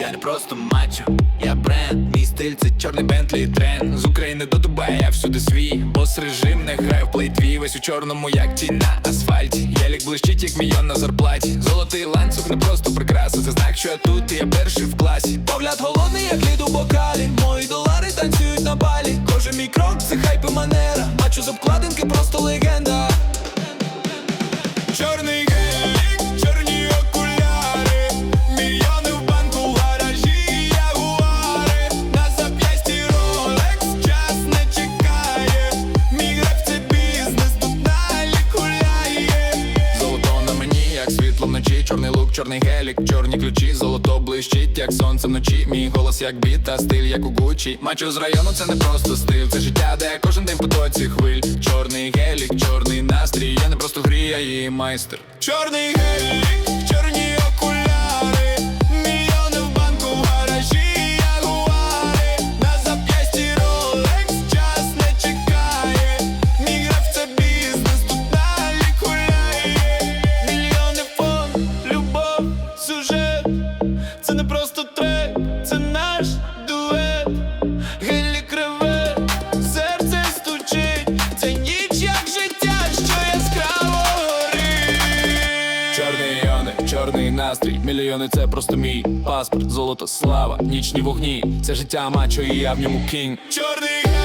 Я не просто мачо, я бренд, мій стиль це чорний Бентлі трен. З України до Дубая, я всюди свій. Бос режим не грає в плей Весь у чорному, як тінь на асфальті. Єлік блищить, як мільйон на зарплаті. Золотий ланцюг не просто прикраса. Це знак, що я тут, і я перший в класі. Погляд голодний, як лід у бокалі. Мої долари танцюють на балі. Кожен мій крок це хайп і манера. Мачо з обкладинки, просто легенда чорний гелік, чорні ключі, золото блищить, як сонце вночі. Мій голос як біта, стиль, як у Гучі Мачо з району, це не просто стиль, це життя, де кожен день потоці хвиль. Чорний гелік, чорний настрій, я не просто грію, її майстер. Чорний гелік, чорний настрій, мільйони це просто мій паспорт, золото, слава, нічні вогні, це життя мачо і я в ньому кінь. Чорний